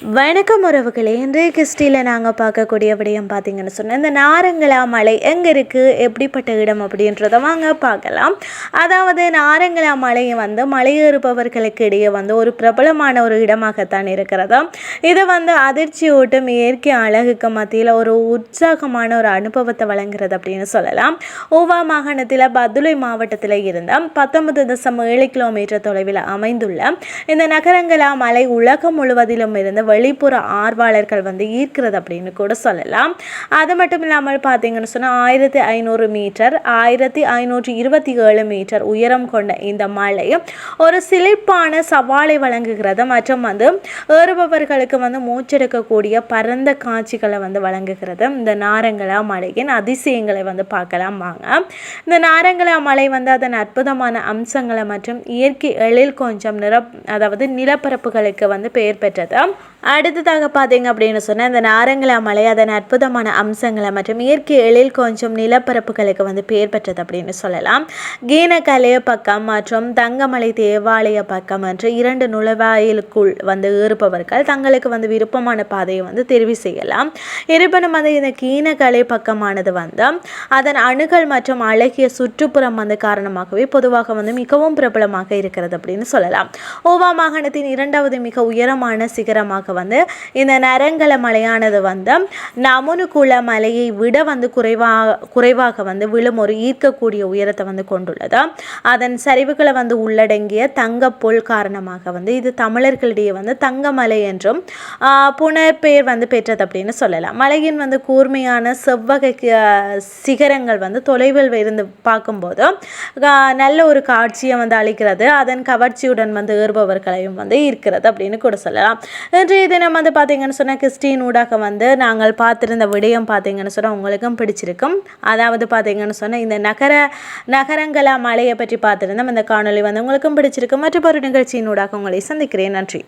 வணக்கம் உறவுகளே. இன்றைய கிறிஸ்டியில் நாங்கள் பார்க்கக்கூடிய விடயம் பார்த்தீங்கன்னு சொன்னால் இந்த நாரங்களா மலை எங்கே இருக்குது எப்படிப்பட்ட இடம் அப்படின்றத வாங்க பார்க்கலாம். அதாவது நாரங்களா மலை வந்து மலையேறுபவர்களுக்கு இடையே வந்து ஒரு பிரபலமான ஒரு இடமாகத்தான் இருக்கிறது? இது வந்து அதிர்ச்சியூட்டும் இயற்கை அழகுக்கு மத்தியில் ஒரு உற்சாகமான ஒரு அனுபவத்தை வழங்குறது அப்படின்னு சொல்லலாம். ஓவா மாகாணத்தில் பதுளை மாவட்டத்தில் இருந்த பத்தொன்பது தசம் ஏழு கிலோமீட்டர் தொலைவில் அமைந்துள்ள இந்த நகரங்களா மலை உலகம் முழுவதிலும் இருந்து வெளிப்புற ஆர்வலர்கள் வந்து ஈர்க்கிறது அப்படின்னு கூட சொல்லலாம். அது மட்டும் இல்லாமல் பார்த்தீங்கன்னு சொன்னால் ஆயிரத்தி ஐநூறு மீட்டர் ஆயிரத்தி ஐநூற்றி இருபத்தி ஏழு மீட்டர் உயரம் கொண்ட இந்த மலை ஒரு சிலிப்பான சவாலை வழங்குகிறது. மற்றும் வந்து ஏறுபவர்களுக்கு வந்து மூச்செடுக்கக்கூடிய பரந்த காட்சிகளை வந்து வழங்குகிறது. இந்த நாரங்களா மலையின் அதிசயங்களை வந்து பார்க்கலாம் வாங்க. இந்த நாரங்களா மலை வந்து அதன் அற்புதமான அம்சங்களை மற்றும் இயற்கை எழில் கொஞ்சம் நிற அதாவது நிலப்பரப்புகளுக்கு வந்து பெயர் பெற்றது. அடுத்ததாக பார்த்தீங்க அப்படின்னு சொன்னால் இந்த நாரங்களா மலை அதன் அற்புதமான அம்சங்களை மற்றும் இயற்கை எழில் கொஞ்சம் நிலப்பரப்புகளுக்கு வந்து பெயர் பெற்றது அப்படின்னு சொல்லலாம். கீனக்கலைய பக்கம் மற்றும் தங்கமலை தேவாலய பக்கம் என்று இரண்டு நுழைவாயிலுக்குள் வந்து ஏறுபவர்கள் தங்களுக்கு வந்து விருப்பமான பாதையை வந்து தெரிவு செய்யலாம். இருப்பினும் வந்து இந்த கீனகலை பக்கமானது வந்து அதன் அணுகல் மற்றும் அழகிய சுற்றுப்புறம் வந்து காரணமாகவே பொதுவாக வந்து மிகவும் பிரபலமாக இருக்கிறது அப்படின்னு சொல்லலாம். ஓவா மாகாணத்தின் இரண்டாவது மிக உயரமான சிகரமாக வந்து இந்த நரங்கல மலையானது வந்து நமனுகுல மலையை விட வந்து குறைவாக குறைவாக வந்து விழும் ஒரு ஈர்க்கக்கூடிய உயரத்தை வந்து கொண்டுள்ளது. அதன் சரிவுகளை வந்து உள்ளடங்கிய தங்கப்பொல் காரணமாக வந்து இது தமிழர்களிடையே வந்து தங்கமலை என்றும் புனர்பெயர் வந்து பெற்றது அப்படின்னு சொல்லலாம். மலையின் வந்து கூர்மையான செவ்வகை சிகரங்கள் வந்து தொலைவில் இருந்து பார்க்கும்போது நல்ல ஒரு காட்சியை வந்து அளிக்கிறது. அதன் கவர்ச்சியுடன் வந்து ஏறுபவர்களையும் வந்து ஈர்க்கிறது அப்படின்னு கூட சொல்லலாம். இன்றைய தினம் வந்து பார்த்தீங்கன்னு சொன்னால் கிறிஸ்டின் ஊடாக வந்து நாங்கள் பார்த்துருந்த விடயம் பார்த்தீங்கன்னு சொன்னால் உங்களுக்கும் பிடிச்சிருக்கும். அதாவது பார்த்தீங்கன்னு சொன்னால் இந்த நகர நகரங்களா மலையை பற்றி பார்த்துருந்தோம். இந்த காணொலி வந்து உங்களுக்கும் பிடிச்சிருக்கும். மற்றொரு நிகழ்ச்சியின் ஊடாக உங்களை சந்திக்கிறேன். நன்றி.